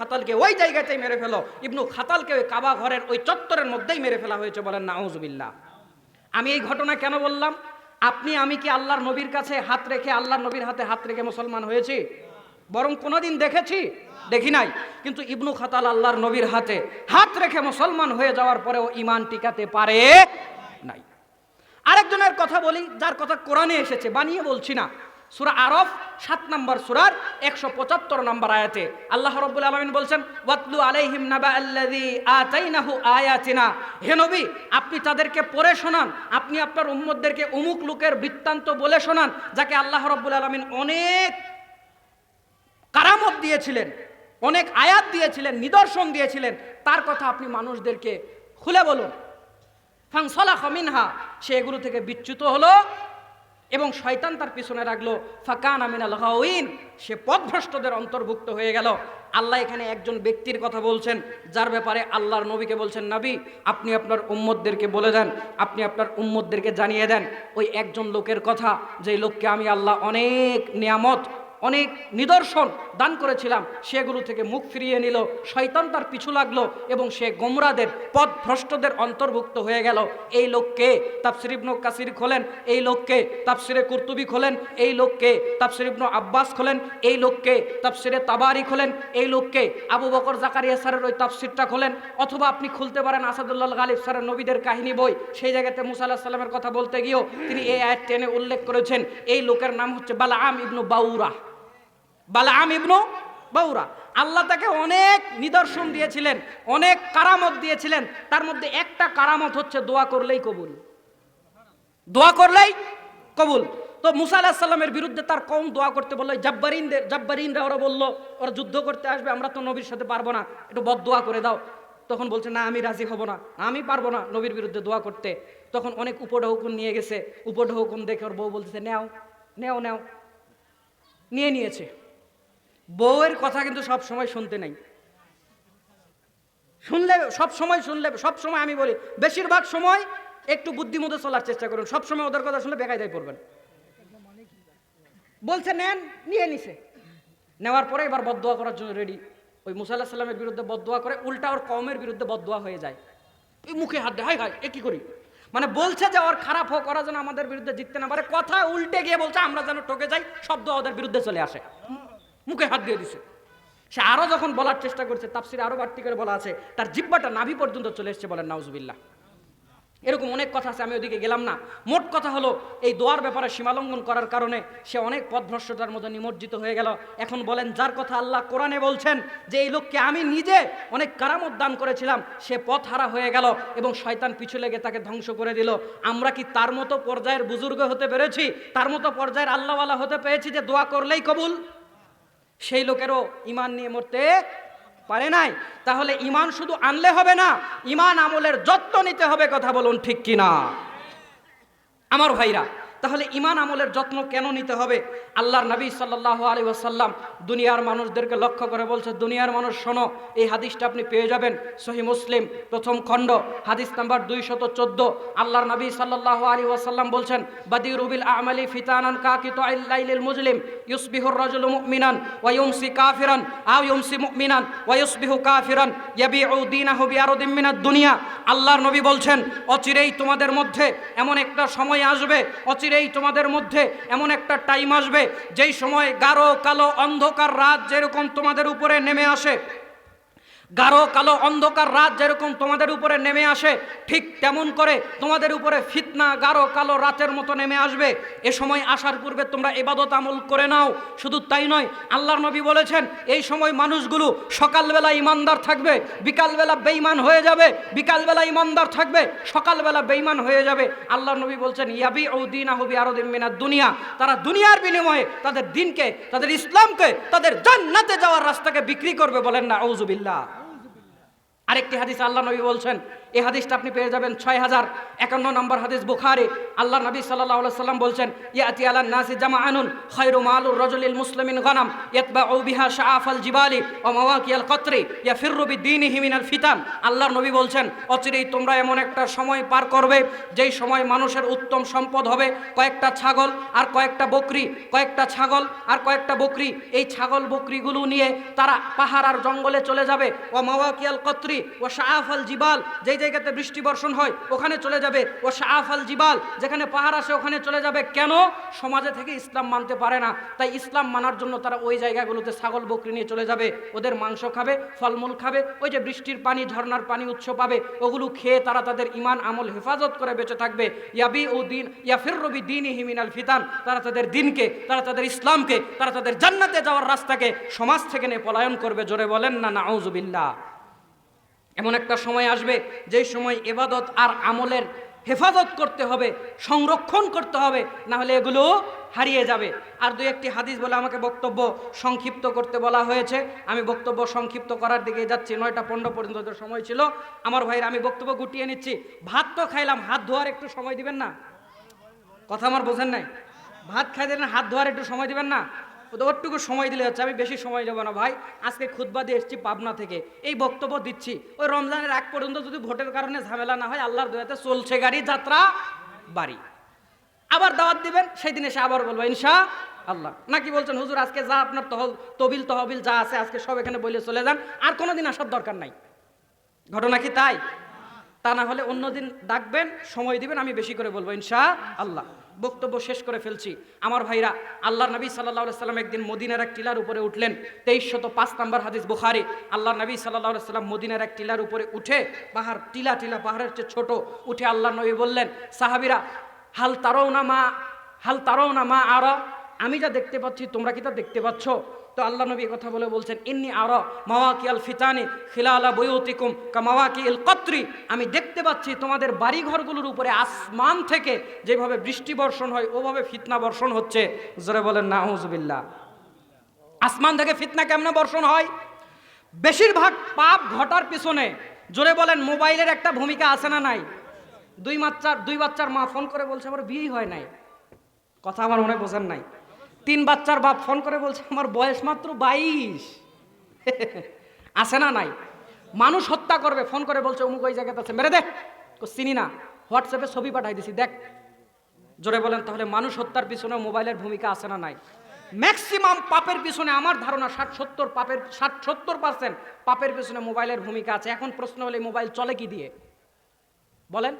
খাতালকে ওই জায়গাতেই মেরে ফেলো। ইবনু খাতালকে ওই কাবা ঘরের ওই চত্বরের মধ্যেই মেরে ফেলা হয়েছে বলেন নাউজুবিল্লাহ। আমি এই ঘটনা কেন বললাম? আপনি, আমি কি আল্লাহর নবীর কাছে হাত রেখে, আল্লাহর নবীর হাতে হাত রেখে মুসলমান হয়েছি? বরং কোনোদিন দেখেছি? দেখি নাই। কিন্তু ইবনু খাতাল আল্লাহর নবীর হাতে হাত রেখে মুসলমান হয়ে যাওয়ার পরেও ইমান টিকাতে পারে নাই। আরেকজনের কথা বলি, যার কথা কোরআনে এসেছে, বানিয়ে বলছি না। সুরা আরফ, সাত নম্বর সুরার একশো পঁচাত্তর নম্বর আয়াতে আল্লাহ রব্বুল আলমিন বলছেন, ওয়াতলু আলাইহিম নাবা আল্লাযী আতাইনাহু আয়াতিনা। হে নবী, আপনি তাদেরকে পড়ে শোনান, আপনি আপনার উম্মতদেরকে অমুক লোকের বৃত্তান্ত বলে শোনান, যাকে আল্লাহ রব্বুল আলমিন অনেক কারামত দিয়েছিলেন, অনেক আয়াত দিয়েছিলেন, নিদর্শন দিয়েছিলেন, তার কথা আপনি মানুষদেরকে খুলে বলুন। ফাংসলা খমিনহা সে এগুলো থেকে বিচ্যুত হলো এবং শয়তান তার পিছনে রাখল, ফাকান আমিনাল হাউইন সে পথভ্রষ্টদের অন্তর্ভুক্ত হয়ে গেল। আল্লাহ এখানে একজন ব্যক্তির কথা বলছেন, যার ব্যাপারে আল্লাহর নবীকে বলছেন, নবী, আপনি আপনার উম্মদদেরকে বলে দেন, আপনি আপনার উম্মদদেরকে জানিয়ে দেন। ওই একজন লোকের কথা যে লোককে আমি আল্লাহ অনেক নিয়ামত অনেক নিদর্শন দান করেছিলাম। সেগুলো থেকে মুখ ফিরিয়ে নিল, শয়তান তার পিছু লাগল এবং সে গোমরাদের পথ ভ্রষ্টদের অন্তর্ভুক্ত হয়ে গেল। এই লোককে ইবনু কাসির খোলেন, এই লোককে তাফসিরে কুর্তুবি খোলেন, এই লোককে ইবনু আব্বাস খোলেন, এই লোককে তাফসিরে তাবারি খোলেন, এই লোককে আবু বকর জাকারিয়া স্যারের ওই তাফসিরটা খোলেন। অথবা আপনি খুলতে পারেন আসাদুল্লাহ গালিব স্যারের নবীদের কাহিনী বই। সেই জায়গাতে মুসা আল্লাহ সাল্লামের কথা বলতে গিয়েও তিনি এই আয়াত টেনে উল্লেখ করেছেন। এই লোকের নাম হচ্ছে বালা আম ইবনু বাউরা বালাম ইবনু বাউরা। আল্লাহ তাকে অনেক নিদর্শন দিয়েছিলেন, অনেক কারামত দিয়েছিলেন। তার মধ্যে একটা কারামত হচ্ছে দোয়া করলেই কবুল। দোয়া করলেই কবুল। তো মুসা সাল্লামের বিরুদ্ধে তার কম দোয়া করতে বলল জাব্বারিনদের জাব্বারিনরা ওরা বলল, ওরা যুদ্ধ করতে আসবে, আমরা তো নবীর সাথে পারব না। একটু বদ দোয়া করে দাও। তখন বলছে, না, আমি রাজি হব না। আমি পারব না নবীর বিরুদ্ধে দোয়া করতে। তখন অনেক উপড হুকুম নিয়ে গেছে। উপড হুকুম দেখে ওর বউ বলতেছে, নেও নেও নেও। নিয়ে নিয়েছে। বউয়ের কথা কিন্তু সব সময় শুনতে নাই। শুনলে, সব সময় শুনলে, সব সময় আমি বলি, বেশিরভাগ সময় একটু বুদ্ধিমতো চলার চেষ্টা করুন, সব সময় ওদের কথা শুনলে বেকায়দায় পড়বেন। বলছে, নেন, নিয়ে নিছে। নেওয়ার পরে এবার বদদোয়া করার জন্য রেডি ওই মুসা আল্লাহ সাল্লামের বিরুদ্ধে বদদোয়া করে, উল্টা ওর কমের বিরুদ্ধে বদদোয়া হয়ে যায়। এই মুখে হাত দেয়, হাই হাই, এ কি করি? মানে বলছে যে, ওর খারাপ হোক, ওরা যেন আমাদের বিরুদ্ধে জিততে না পারে। কথা উল্টে গিয়ে বলছে, আমরা যেন ঠকে যাই শব্দ ওদের বিরুদ্ধে চলে আসে। মুখে হাত দিয়ে দিছে। সে আরও যখন বলার চেষ্টা করছে, তাফসিরে আরও বাড়তি করে বলা আছে, তার জিব্বাটা নাভি পর্যন্ত চলে এসছে বলেন, নাউজুবিল্লাহ। এরকম অনেক কথা আছে, আমি ওদিকে গেলাম না। মোট কথা হলো, এই দোয়ার ব্যাপারে সীমালঙ্ঘন করার কারণে সে অনেক পথভ্রষ্টতার মধ্যে নিমজ্জিত হয়ে গেল। এখন বলেন, যার কথা আল্লাহ কোরআনে বলছেন, যে এই লোককে আমি নিজে অনেক কারামত দান করেছিলাম, সে পথ হারা হয়ে গেল এবং শয়তান পিছু লেগে তাকে ধ্বংস করে দিল। আমরা কি তার মতো পর্যায়ের বুজুর্গ হতে পেরেছি? তার মতো পর্যায়ের আল্লাহওয়ালা হতে পেরেছি যে দোয়া করলেই কবুল? সেই লোকেরও ইমান নিয়ে মরতে পারে নাই। তাহলে ইমান শুধু আনলে হবে না ইমান আমলের যত্ন নিতে হবে, কথা বলুন ঠিক কিনা? আমার ভাইরা তাহলে ইমান আমলের যত্ন কেন নিতে হবে? আল্লাহর নবী সাল্লাহ আলী ওসাল্লাম দুনিয়ার মানুষদেরকে লক্ষ্য করে বলছে, দুনিয়ার মানুষ, শোনো, এই হাদিসটা আপনি পেয়ে যাবেন সহি মুসলিম, প্রথম খণ্ড, হাদিস নাম্বার দুইশত চোদ্দ। আল্লাহর নবী সাল্লাহ আলী ওসাল্লাম বলছেন বাদি রুবিল আমালি ফিতানান কাকিত আল্লাইলিল মুজলিম, ইউসবিহুর রাজুল মুমিনান, ওয়া ইউমসি কাফিরান, আও ইউমসি মুমিনান, ওয়া ইউসবিহু কাফিরান, ইয়াবিউ দীনাহু বিআরদিম মিনাদ দুনিয়া। আল্লাহর নবী বলছেন, অচিরেই তোমাদের মধ্যে এমন একটা সময় আসবে অচিরেই তোমাদের মধ্যে এমন একটা টাইম আসবে, যেই সময় গাঢ় কালো অন্ধকার রাত যেরকম তোমাদের উপরে নেমে আসে। গাঢ়, কালো অন্ধকার রাত যেরকম তোমাদের উপরে নেমে আসে, ঠিক তেমন করে তোমাদের উপরে ফিতনা গাঢ়, কালো রাতের মতো নেমে আসবে। এ সময় আসার পূর্বে তোমরা এবাদত আমল করে নাও। শুধু তাই নয় আল্লাহর নবী বলেছেন, এই সময় মানুষগুলো সকালবেলা ইমানদার থাকবে, বিকালবেলা বেইমান হয়ে যাবে, বিকালবেলা ইমানদার থাকবে, সকালবেলা বেইমান হয়ে যাবে। আল্লাহর নবী বলছেন ইয়াবি ও দিন আহবি আরও দিন দুনিয়া। তারা দুনিয়ার বিনিময়ে তাদের দিনকে, তাদের ইসলামকে, তাদের জান্নাতে যাওয়ার রাস্তাকে বিক্রি করবে বলেন না ঔজুবিল্লাহ আরেকটি হাদিস আল্লাহ নবী বলছেন এই হাদিসটা আপনি পেয়ে যাবেন ছয় হাজার একান্ন নম্বর হাদিস বুখারে। আল্লাহ নবী সাল্লাহ সাল্লাম বলছেন, ইয়াতি আল্লাহ নাসি জামা আনুন খৈরু মালুর রজলিল মুসলিমিন গনাম ইয়তবা ও বিহা শাহ আল জিবালি ও মাওয়াকিয়াল কত্রি ইয়া ফিররুবি দিন হিমিনাল ফিতান। আল্লাহর নবী বলছেন, অচিরেই তোমরা এমন একটা সময় পার করবে, যেই সময় মানুষের উত্তম সম্পদ হবে। কয়েকটা ছাগল আর কয়েকটা বকরি, কয়েকটা ছাগল আর কয়েকটা বকরি, এই ছাগল বকরিগুলো নিয়ে তারা পাহাড় আর জঙ্গলে চলে যাবে। ও মাওয়াকিয়াল কত্রি ও শাহ আল জিবাল, যেই জায়গাতে বৃষ্টি বর্ষণ হয়, ওখানে চলে যাবে। ও শাহ আল জিবাল, যেখানে পাহাড় আসে ওখানে চলে যাবে। কেন? সমাজে থেকে ইসলাম মানতে পারে না। তাই ইসলাম মানার জন্য তারা ওই জায়গাগুলোতে ছাগল, বকরি নিয়ে চলে যাবে। ওদের মাংস খাবে, ফলমূল খাবে, ওই যে বৃষ্টির পানি, ঝর্ণার পানি, উৎস পাবে। ওগুলো খেয়ে তারা তাদের ইমান আমল, হেফাজত করে বেঁচে থাকবে। ইয়াবি ও দিন ইয়া ফিররবি দিন হিমিনাল ফিতান, তারা তাদের দিনকে, তারা তাদের ইসলামকে, তারা তাদের জান্নাতে যাওয়ার রাস্তাকে সমাজ থেকে নিয়ে পলায়ন করবে। জোরে বলেন না না আউজুবিল্লাহ এমন একটা সময় আসবে, যেই সময় এবাদত আর আমলের হেফাজত করতে হবে, সংরক্ষণ করতে হবে, না হলে এগুলো হারিয়ে যাবে। আর দুই একটি হাদিস বলে আমাকে বক্তব্য সংক্ষিপ্ত করতে বলা হয়েছে। আমি বক্তব্য সংক্ষিপ্ত করার দিকে যাচ্ছি, নয়টা পনেরো পর্যন্ত সময় ছিল। আমার ভাইয়ের আমি বক্তব্য গুটিয়ে নিচ্ছি। ভাত তো খাইলাম, হাত ধোয়ার একটু সময় দিবেন না? কথা আমার বোঝেন নাই? ভাত খাই দিলেন হাত ধোয়ার একটু সময় দিবেন না? ওটুকু সময় দিলে হচ্ছে, আমি বেশি সময় নেব না ভাই। আজকে খুদবা দিয়ে এসেছি পাবনা থেকে। এই বক্তব্য দিচ্ছি। ওই রমজানের আগ পর্যন্ত যদি ভোটের কারণে ঝামেলা না হয়, আল্লাহর দয়াতে চলছে গাড়ি, যাত্রা, বাড়ি। আবার দাওয়াত দিবেন, সেই দিন এসে আবার বলব, ইনশা আল্লাহ। নাকি বলছেন, হুজুর, আজকে যা আপনার তহল তবিল তহবিল যা আছে, আজকে সব এখানে বলে চলে যান। আর কোনোদিন আসার দরকার নাই। ঘটনা কি তাই? তা না হলে অন্যদিন ডাকবেন, সময় দিবেন, আমি বেশি করে বলব, ইনশা আল্লাহ। বক্তব্য শেষ করে ফেলছি। আমার ভাইরা আল্লাহ নবী সাল্লাহ সাল্লাম একদিন মদিনার এক টিলার উপরে উঠলেন। তেইশ শত পাঁচ নম্বর হাদিস বুখারি। আল্লাহ নবী সাল্লাহ সাল্লাম মদিনার এক টিলার উপরে উঠে পাহাড়, টিলা টিলা, পাহাড়ের চেয়ে ছোট উঠে আল্লাহ নবী বললেন, সাহাবিরা, হাল তারও না মা, হাল তারও না মা আর? আমি যা দেখতে পাচ্ছি, তোমরা কি তা দেখতে পাচ্ছ? তো আল্লাহ নবী কথা বলে বলছেন, ইন্নি আর মাওয়াকি আল ফিতানি খিলালা বৈতিকুম কা মাওয়াকি ইল কত্রি। আমি দেখতে পাচ্ছি তোমাদের বাড়ি ঘরগুলোর উপরে আসমান থেকে যেভাবে বৃষ্টি বর্ষণ হয়, ওভাবে ফিতনা বর্ষণ হচ্ছে। জোরে বলেন নাহুজবিল্লাহ আসমান থেকে ফিতনা কেমনে বর্ষণ হয়? বেশিরভাগ পাপ ঘটার পিছনে, জোরে বলেন, মোবাইলের একটা ভূমিকা আছে না নাই? দুই বাচ্চার দুই বাচ্চার মা ফোন করে বলছে, আমার বিয়েই হয় নাই। কথা আমার মনে বোঝেন নাই। তিন বাচ্চার বাপ ফোন করে বলছে, আমার বয়স মাত্র বাইশ। আছে না নাই। মানুষ হত্যা করবে, ফোন করে বলছে, অমুক ওই জায়গাতে আছে। মেরে দে। তো চিনি না। হোয়াটসঅ্যাপে ছবি পাঠাই দিছি, দেখ। জোরে বলেন, তাহলে মানুষ হত্যার পিছনে মোবাইলের ভূমিকা আছে না নাই? ম্যাক্সিমাম পাপের পিছনে, আমার ধারণা ষাট সত্তর পাপের, ষাট সত্তর পার্সেন্ট পাপের পিছনে মোবাইলের ভূমিকা আছে। এখন প্রশ্ন হলে মোবাইল চলে কি দিয়ে? বলেন।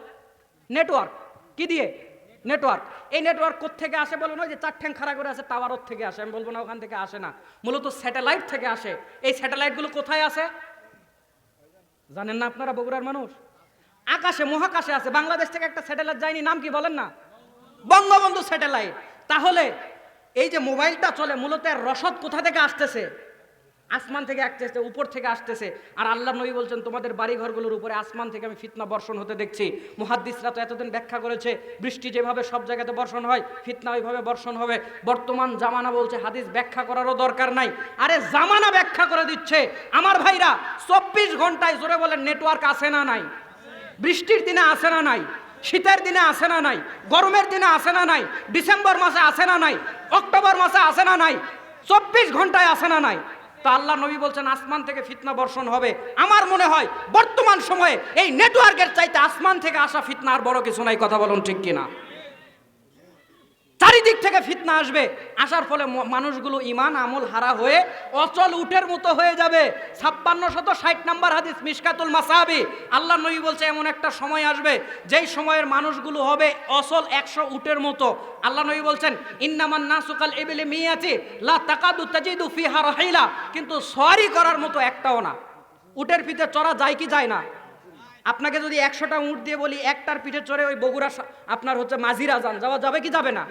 নেটওয়ার্ক কি দিয়ে? নেটওয়ার্ক। এই নেটওয়ার্ক থেকে আসে বলুন ওই যে চার ঠ্যাং খাড়া করে আছে টাওয়ারত থেকে আসে, আমি বলব না ওখান থেকে আসে না। মূলত স্যাটেলাইট থেকে আসে। এই স্যাটেলাইটগুলো কোথায় আসে? জানেন না আপনারা বগুড়ার মানুষ? আকাশে, মহাকাশে আছে বাংলাদেশ থেকে একটা স্যাটেলাইট যায়নি, নাম কি বলেন না? বঙ্গবন্ধু স্যাটেলাইট তাহলে এই যে মোবাইলটা চলে, মূলত রসদ কোথা থেকে আসতেছে? আসমান থেকে আসতেছে উপর থেকে আসতেছে। আর আল্লাহ নবী বলছেন, তোমাদের বাড়ি ঘরগুলোর উপরে আসমান থেকে আমি ফিতনা বর্ষণ হতে দেখছি। মুহাদ্দিসরা তো এতদিন ব্যাখ্যা করেছে, বৃষ্টি যেভাবে সব জায়গাতে বর্ষণ হয়, ফিতনা ওইভাবে বর্ষণ হবে। বর্তমান জামানা বলছে, হাদিস ব্যাখ্যা করারও দরকার নাই। আরে জামানা ব্যাখ্যা করে দিচ্ছে। আমার ভাইরা, চব্বিশ ঘন্টায় জোরে বলেন, নেটওয়ার্ক আসে না নাই? বৃষ্টির দিনে আসে না নাই? শীতের দিনে আসে না নাই? গরমের দিনে আসে না নাই? ডিসেম্বর মাসে আসে না নাই? অক্টোবর মাসে আসে না নাই? চব্বিশ ঘন্টায় আসে না নাই? তো আল্লাহ নবী বলছেন, আসমান থেকে ফিতনা বর্ষণ হবে। আমার মনে হয়, বর্তমান সময়ে এই নেটওয়ার্কের চাইতে আসমান থেকে আসা ফিতনা আর বড় কিছু নাই, কথা বলুন ঠিক কিনা? চারিদিক থেকে ফিতনা আসবে। আসার ফলে মানুষগুলো ইমান আমল, হারা হয়ে অচল উঠের মতো হয়ে যাবে। ছাপ্পান্ন শত ষাট নাম্বার হাদিস মিসকাতুল মাসাবি। আল্লাহ নবী বলছে, এমন একটা সময় আসবে, যেই সময়ের মানুষগুলো হবে অচল একশো উটের মতো। আল্লাহ নবী বলছেন, ইন্নামান নাসুকাল এবেলে মিয়াতি, লা তাকাদু তাজিদু ফিহা রাহিলা। কিন্তু সরি করার মতো একটাও না। উটের পিঠে চড়া যায় কি যায় না। আপনাকে যদি একশোটা উঁট দিয়ে বলি, একটার পিঠে চড়ে ওই বগুড়া আপনার হচ্ছে মাঝিরা যান। যাওয়া যাবে কি যাবে না?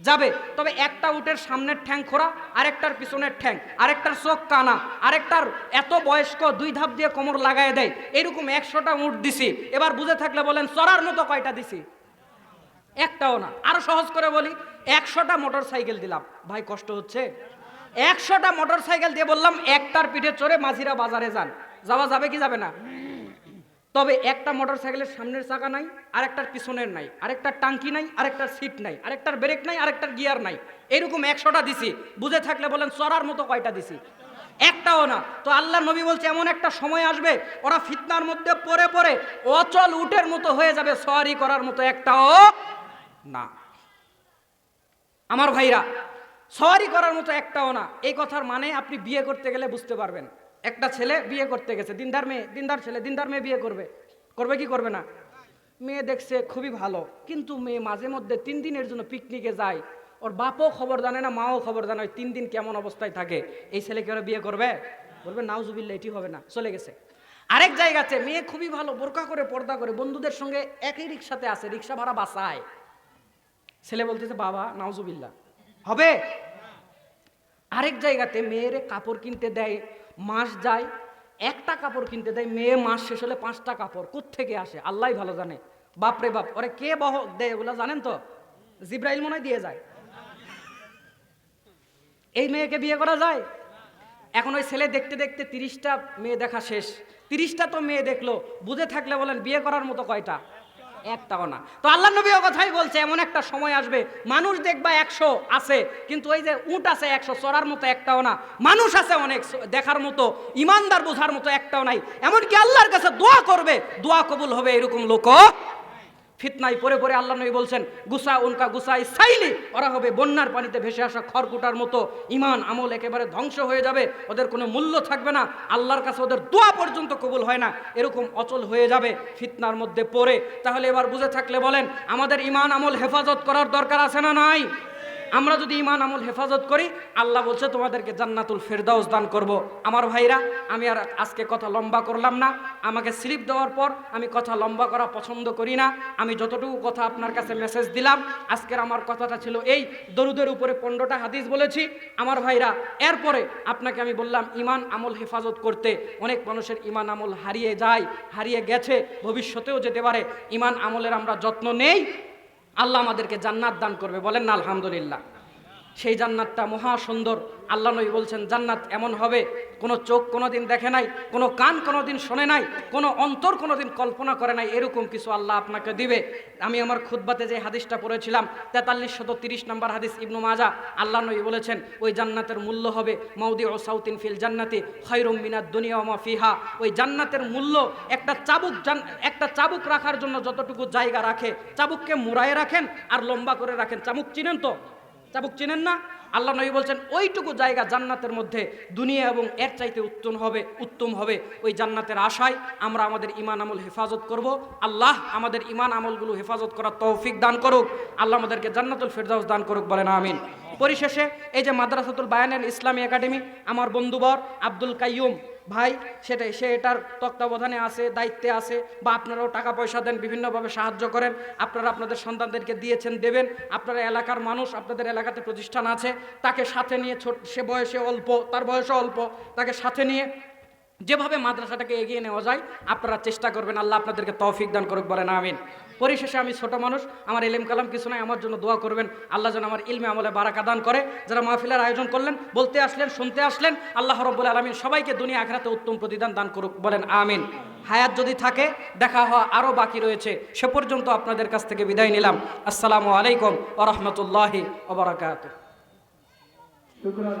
যাবে। তবে একটা উটের সামনের ঠ্যাং খোরা আরেকটার পিছনের ঠ্যাং, আরেকটার চোখ কানা, আরেকটার এত বয়স্ক দুই ধাপ দিয়ে কোমর লাগায় দেয়, এরকম একশোটা উঁট দিছি। এবার বুঝে থাকলে বলেন, চড়ার মতো কয়টা দিছি? একটাও না। আরও সহজ করে বলি, একশোটা মোটর সাইকেল দিলাম। ভাই, কষ্ট হচ্ছে? একশোটা মোটর সাইকেল দিয়ে বললাম, একটার পিঠে চড়ে মাঝিরা বাজারে যান। যাওয়া যাবে কি যাবে না? তবে একটা মোটর সাইকেলের সামনের চাকা নাই, আরেকটার পিছনের নাই, আরেকটার টাঙ্কি নাই, আরেকটার সিট নাই, আরেকটার ব্রেক নাই, আরেকটার গিয়ার নাই। এরকম একশোটা দিছি, বুঝে থাকলে বলেন চড়ার মতো কয়টা দিছি? একটাও না। তো আল্লাহ নবী বলছে, এমন একটা সময় আসবে, ওরা ফিতনার মধ্যে পড়ে পড়ে অচল উটের মতো হয়ে যাবে, সওয়ারি করার মতো একটাও না। আমার ভাইরা, সওয়ারি করার মতো একটাও না। এই কথার মানে আপনি বিয়ে করতে গেলে বুঝতে পারবেন। একটা ছেলে বিয়ে করতে গেছে, দিনদার মেয়ে, দিনদার ছেলে, দিনদার মেয়ে বিয়ে করবে। করবে কি করবে না? মেয়ে দেখছে খুবই ভালো, কিন্তু মেয়ে মাঝে মধ্যে তিন দিনের জন্য পিকনিকে যায়। ওর বাপও খবর জানে না, মাও খবর জানে ওই তিন দিন কেমন অবস্থায় থাকে। এই ছেলেকে ওরা বিয়ে করবে? বলবে নাউজুবিল্লা এটি হবে না। চলে গেছে। আরেক জায়গাতে মেয়ে খুবই ভালো, বোরকা করে, পর্দা করে, বন্ধুদের সঙ্গে একই রিক্সাতে আছে, রিক্সা ভাড়া বাসায়। ছেলে বলতেছে, বাবা নাউজুবিল্লা হবে? আরেক জায়গাতে মেয়েরে কাপড় কিনতে দেয় মাস যায়, একটা কাপড় কিনতে দেয় মেয়ে মাস শেষ হলে পাঁচটা কাপড় থেকে আসে? আল্লাহ ভালো জানে। বাপ রে বাপ, ওরে কে বহ দেয় এগুলো জানেন তো? জিব্রাইল মনে দিয়ে যায়। এই মেয়েকে বিয়ে করা যায়? এখন ওই ছেলে দেখতে দেখতে তিরিশটা মেয়ে দেখা শেষ। তিরিশটা তো মেয়ে দেখল, বুঝে থাকলে বলেন বিয়ে করার মতো কয়টা? একটাও না। তো আল্লাহ নবীও কথাই বলছে, এমন একটা সময় আসবে, মানুষ দেখবা একশো আছে, কিন্তু ওই যে উঁট আছে একশো, চড়ার মতো একটাও না। মানুষ আছে অনেক, দেখার মতো, ইমানদার বোঝার মতো একটাও নাই। এমনকি আল্লাহর কাছে দোয়া করবে, দোয়া কবুল হবে এরকম লোকও ফিতনায় পরে পরে আল্লাহ নবী বলছেন, গুসা উনকা গুসা সাইলি। ওরা হবে বন্যার পানিতে ভেসে আসা খড়কুটার মতো। ইমান আমল একেবারে ধ্বংস হয়ে যাবে, ওদের কোনো মূল্য থাকবে না, আল্লাহর কাছে ওদের দোয়া পর্যন্ত কবুল হয় না। এরকম অচল হয়ে যাবে ফিতনার মধ্যে পড়ে। তাহলে এবার বুঝে থাকলে বলেন, আমাদের ইমান আমল হেফাজত করার দরকার আছে না নাই? আমরা যদি ইমান আমল, হেফাজত করি, আল্লাহ বলছে, তোমাদেরকে জান্নাতুল ফেরদাউস দান করব। আমার ভাইরা, আমি আর আজকে কথা লম্বা করলাম না। আমাকে স্লিপ দেওয়ার পর আমি কথা লম্বা করা পছন্দ করি না। আমি যতটুকু কথা আপনার কাছে মেসেজ দিলাম, আজকের আমার কথাটা ছিল এই, দরুদের উপরে পনেরোটা হাদিস বলেছি। আমার ভাইরা, এরপরে আপনাকে আমি বললাম ইমান আমল, হেফাজত করতে। অনেক মানুষের ইমান আমল হারিয়ে যায়, হারিয়ে গেছে, ভবিষ্যতেও যেতে পারে। ইমান আমলের আমরা যত্ন নেই আল্লাহ আমাদেরকে জান্নাত দান করবে। বলেন না আলহামদুলিল্লাহ। সেই জান্নাতটা মহা সুন্দর। আল্লাহ নবী বলছেন, জান্নাত এমন হবে, কোনো চোখ কোনোদিন দেখে নাই, কোনো কান কোনোদিন শোনে নাই, কোনো অন্তর কোনোদিন কল্পনা করে নাই, এরকম কিছু আল্লাহ আপনাকে দিবে। আমি আমার খুদ্বাতে যে হাদিসটা পড়েছিলাম, তেতাল্লিশ শত তিরিশ নম্বর হাদিস ইবনু মাজা, আল্লাহ নবী বলেছেন, ওই জান্নাতের মূল্য হবে মৌদি ও সাউতিন ফিল জান্নাতি খৈরুম মিনাত দুনিয়া ওমা ফিহা। ওই জান্নাতের মূল্য একটা চাবুক একটা চাবুক রাখার জন্য যতটুকু জায়গা রাখে, চাবুককে মুড়ায় রাখেন আর লম্বা করে রাখেন। চাবুক চিনেন তো? চাবুক চিনেন না? আল্লাহ নবী বলছেন, ওইটুকু জায়গা জান্নাতের মধ্যে দুনিয়া এবং এর চাইতে উত্তম হবে উত্তম হবে ওই জান্নাতের আশায়। আমরা আমাদের ইমান আমল হেফাজত করব। আল্লাহ আমাদের ইমান আমলগুলো হেফাজত করার তৌফিক দান করুক। আল্লাহ আমাদেরকে জান্নাতুল ফেরদাউস দান করুক বলেন, আমিন। পরিশেষে এই যে মাদ্রাসাতুল বায়ানের ইসলামী একাডেমি, আমার বন্ধুবর আব্দুল কাইয়ুম ভাই, সেটাই, সে এটার তত্ত্বাবধানে আছে, দায়িত্বে আছে, বা আপনারাও টাকা পয়সা দেন, বিভিন্নভাবে সাহায্য করেন, আপনারা আপনাদের সন্তানদেরকে দিয়েছেন, দেবেন, আপনারা এলাকার মানুষ, আপনাদের এলাকাতে প্রতিষ্ঠান আছে, তাকে সাথে নিয়ে ছোট, সে বয়সে অল্প, তার বয়সে অল্প, তাকে সাথে নিয়ে যেভাবে মাদ্রাসাটাকে এগিয়ে নেওয়া যায়, আপনারা চেষ্টা করবেন, আল্লাহ আপনাদেরকে তৌফিক দান করুক, বলেন আমিন। পরিশেষে আমি ছোট মানুষ, আমার এলিম কালাম কিছু নাই, আমার জন্য দোয়া করবেন, আল্লাহ যেন আমার ইলমে আমলে বারাকা দান করে। যারা মাহফিলের আয়োজন করলেন, বলতে আসলেন, শুনতে আসলেন, আল্লাহ রব্বুল আলমিন সবাইকে দুনিয়া আখড়াতে উত্তম প্রতিদান দান করুক, বলেন আমিন। হায়াত যদি থাকে, দেখা হওয়া আরও বাকি রয়েছে, সে পর্যন্ত আপনাদের কাছ থেকে বিদায় নিলাম। আসসালামু আলাইকুম ওরহমতুল্লাহি ওবরাকাত শুক্রান